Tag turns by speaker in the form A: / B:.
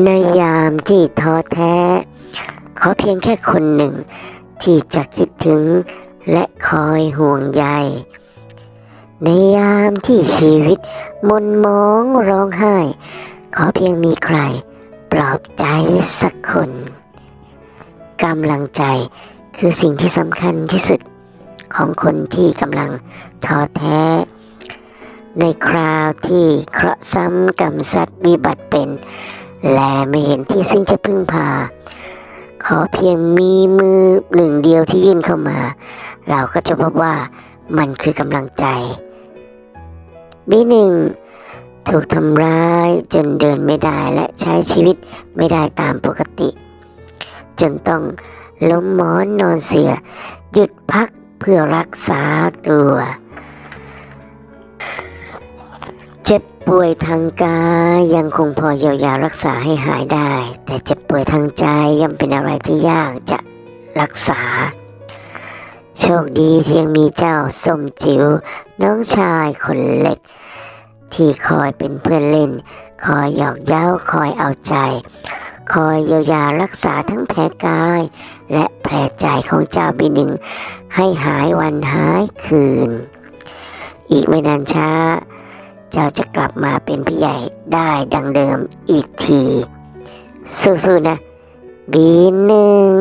A: ในยามที่ท้อแท้ ขอเพียงแค่คนหนึ่ง ที่จะคิดถึงและคอยห่วงใย ในยามที่ชีวิตมนมองร้องไห้ ขอเพียงมีใคร ปลอบใจสักคนกำลังใจคือสิ่งที่สำคัญที่สุดของคนที่กำลังท้อแท้ ในคราวที่เคราะห์ซ้ำกรรมสัตว์วิบัติเป็น และไม่เห็นที่ซึ่งจะพึ่งพา ขอเพียงมีมือหนึ่งเดียวที่ยื่นเข้ามา เราก็จะพบว่ามันคือกำลังใจบีหนึ่งถูกทำร้ายจนเดินไม่ได้และใช้ชีวิตไม่ได้ตามปกติ จนต้องล้มหมอนนอนเสียหยุดพักเพื่อรักษาตัว จ็บป่วยทางกายยังคงพอเยียวยารักษาให้หายได้ แต่เจ็บป่วยทางใจย่อมเป็นอะไรที่ยากจะรักษา โชคดีที่ยังมีเจ้าส้มจิ๋วน้องชายคนเล็ก ที่คอยเป็นเพื่อนเล่น คอยหยอกเย้าคอยเอาใจ คอยเยียวยารักษาทั้งแผลกาย และแผลใจของเจ้าบิหนึ่งให้หายวันหายคืน อีกไม่นานช้า เจ้าจะกลับมาเป็นพี่ใหญ่ได้ดังเดิมอีกที สู้ๆนะ บีหนึ่ง